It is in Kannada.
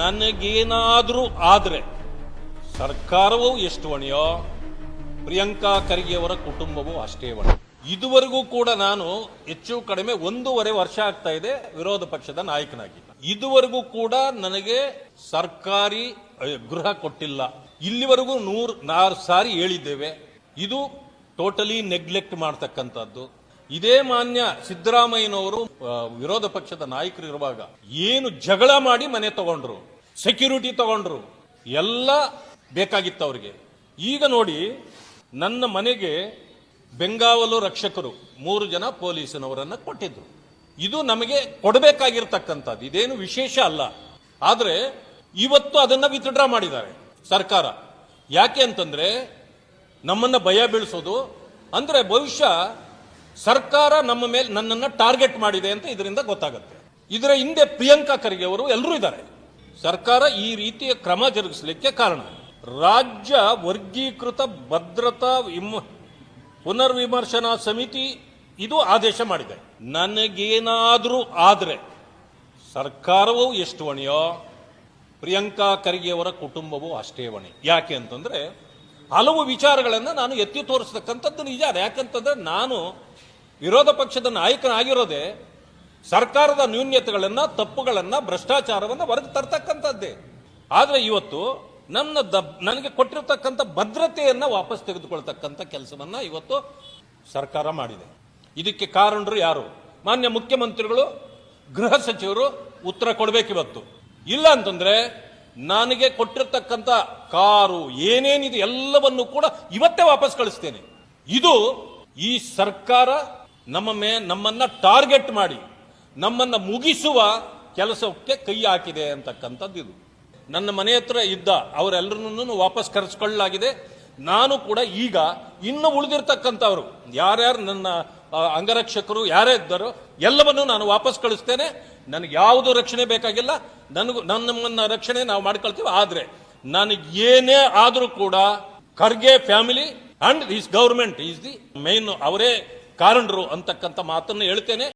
ನನಗೇನಾದ್ರೂ ಆದರೆ ಸರ್ಕಾರವೂ ಎಷ್ಟು ಹೊಣೆಯೋ ಪ್ರಿಯಾಂಕಾ ಖರ್ಗೆಯವರ ಕುಟುಂಬವೂ ಅಷ್ಟೇ ಹೊಣೆ. ಇದುವರೆಗೂ ಕೂಡ ನಾನು ಹೆಚ್ಚು ಕಡಿಮೆ ಒಂದೂವರೆ ವರ್ಷ ಆಗ್ತಾ ಇದೆ ವಿರೋಧ ಪಕ್ಷದ ನಾಯಕನಾಗಿ. ಇದುವರೆಗೂ ಕೂಡ ನನಗೆ ಸರ್ಕಾರಿ ಗೃಹ ಕೊಟ್ಟಿಲ್ಲ. ಇಲ್ಲಿವರೆಗೂ ನೂರ್, ನಾರು ಸಾರಿ ಹೇಳಿದ್ದೇವೆ. ಇದು ಟೋಟಲಿ ನೆಗ್ಲೆಕ್ಟ್ ಮಾಡ್ತಕ್ಕಂಥದ್ದು. ಇದೇ ಮಾನ್ಯ ಸಿದ್ದರಾಮಯ್ಯನವರು ವಿರೋಧ ಪಕ್ಷದ ನಾಯಕರು ಇರುವಾಗ ಏನು ಜಗಳ ಮಾಡಿ ಮನೆ ತಗೊಂಡ್ರು ಸೆಕ್ಯೂರಿಟಿ ತಗೊಂಡ್ರು, ಎಲ್ಲ ಬೇಕಾಗಿತ್ತು ಅವರಿಗೆ. ಈಗ ನೋಡಿ, ನನ್ನ ಮನೆಗೆ ಬೆಂಗಾವಲು ರಕ್ಷಕರು ಮೂರು ಜನ ಪೊಲೀಸನವರನ್ನ ಕೊಟ್ಟಿದ್ರು. ಇದು ನಮಗೆ ಕೊಡಬೇಕಾಗಿರ್ತಕ್ಕಂಥದ್ದು, ಇದೇನು ವಿಶೇಷ ಅಲ್ಲ. ಆದರೆ ಇವತ್ತು ಅದನ್ನ ವಿತ್ಡ್ರಾ ಮಾಡಿದ್ದಾರೆ ಸರ್ಕಾರ. ಯಾಕೆ ಅಂತಂದ್ರೆ ನಮ್ಮನ್ನ ಭಯ ಬೀಳಿಸೋದು, ಅಂದ್ರೆ ಭವಿಷ್ಯ ಸರ್ಕಾರ ನಮ್ಮ ಮೇಲೆ ನನ್ನನ್ನು ಟಾರ್ಗೆಟ್ ಮಾಡಿದೆ ಅಂತ ಇದರಿಂದ ಗೊತ್ತಾಗುತ್ತೆ. ಇದರ ಹಿಂದೆ ಪ್ರಿಯಾಂಕಾ ಖರ್ಗೆ ಅವರು ಎಲ್ಲರೂ ಇದ್ದಾರೆ. ಸರ್ಕಾರ ಈ ರೀತಿಯ ಕ್ರಮ ಜರುಗಿಸಲಿಕ್ಕೆ ಕಾರಣ. ರಾಜ್ಯ ವರ್ಗೀಕೃತ ಭದ್ರತಾ ಪುನರ್ ಪುನರ್ವಿಮರ್ಶನಾ ಸಮಿತಿ ಇದು ಆದೇಶ ಮಾಡಿದೆ. ನನಗೇನಾದರೂ ಆದರೆ ಸರ್ಕಾರವೂ ಎಷ್ಟು ಹೊಣೆಯೋ ಪ್ರಿಯಾಂಕಾ ಖರ್ಗೆಯವರ ಕುಟುಂಬವೂ ಅಷ್ಟೇ ಹೊಣೆ. ಯಾಕೆ ಅಂತಂದ್ರೆ ಹಲವು ವಿಚಾರಗಳನ್ನು ನಾನು ಎತ್ತಿ ತೋರಿಸ್ತಕ್ಕಂಥದ್ದು ನಿಜ ಯಾಕಂತಂದ್ರೆ ನಾನು ವಿರೋಧ ಪಕ್ಷದ ನಾಯಕನಾಗಿರೋದೇ ಸರ್ಕಾರದ ನ್ಯೂನ್ಯತೆಗಳನ್ನು ತಪ್ಪುಗಳನ್ನು, ಭ್ರಷ್ಟಾಚಾರವನ್ನು ಹೊರಗೆ ತರ್ತಕ್ಕಂಥದ್ದೇ. ಆದರೆ ಇವತ್ತು ನನ್ನ ದಬ್ ನನಗೆ ಕೊಟ್ಟಿರತಕ್ಕಂಥ ಭದ್ರತೆಯನ್ನು ವಾಪಸ್ ತೆಗೆದುಕೊಳ್ತಕ್ಕಂಥ ಕೆಲಸವನ್ನು ಇವತ್ತು ಸರ್ಕಾರ ಮಾಡಿದೆ. ಇದಕ್ಕೆ ಕಾರಣರು ಯಾರು? ಮಾನ್ಯ ಮುಖ್ಯಮಂತ್ರಿಗಳು, ಗೃಹ ಸಚಿವರು ಉತ್ತರ ಕೊಡಬೇಕಿವತ್ತು ಇಲ್ಲ ಅಂತಂದ್ರೆ ನನಗೆ ಕೊಟ್ಟಿರ್ತಕ್ಕಂಥ ಕಾರು, ಏನೇನಿದೆ ಎಲ್ಲವನ್ನು ಕೂಡ ಇವತ್ತೇ ವಾಪಸ್ ಕಳಿಸ್ತೇನೆ. ಇದು ಈ ಸರ್ಕಾರ ನಮ್ಮ ಮೇ, ನಮ್ಮನ್ನ ಟಾರ್ಗೆಟ್ ಮಾಡಿ, ನಮ್ಮನ್ನ ಮುಗಿಸುವ ಕೆಲಸಕ್ಕೆ ಕೈ ಹಾಕಿದೆ ಅಂತಕ್ಕಂಥದ್ದು ಇದು. ನನ್ನ ಮನೆ ಹತ್ರ ಇದ್ದ ಅವರೆಲ್ಲರನ್ನೂ ವಾಪಸ್ ಕರೆಸ್ಕೊಳ್ಳಲಾಗಿದೆ. ನಾನು ಕೂಡ ಈಗ ಇನ್ನು ಉಳಿದಿರ್ತಕ್ಕಂಥವ್ರು, ಯಾರ್ಯಾರು ನನ್ನ ಅಂಗರಕ್ಷಕರು ಯಾರೇ ಇದ್ದಾರೋ ಎಲ್ಲವನ್ನೂ ನಾನು ವಾಪಸ್ ಕಳಿಸ್ತೇನೆ. ನನಗೆ ಯಾವುದು ರಕ್ಷಣೆ ಬೇಕಾಗಿಲ್ಲ. ನನಗೂ ನನ್ನ ರಕ್ಷಣೆ ನಾವು ಮಾಡ್ಕೊಳ್ತೀವಿ. ಆದರೆ ನನಗೆ ಏನೇ ಆದರೂ ಕೂಡ Kharge family and is government is the main, ಅವರೇ ಕಾರಣರು ಅಂತಕ್ಕಂಥ ಮಾತನ್ನು ಹೇಳ್ತೇನೆ.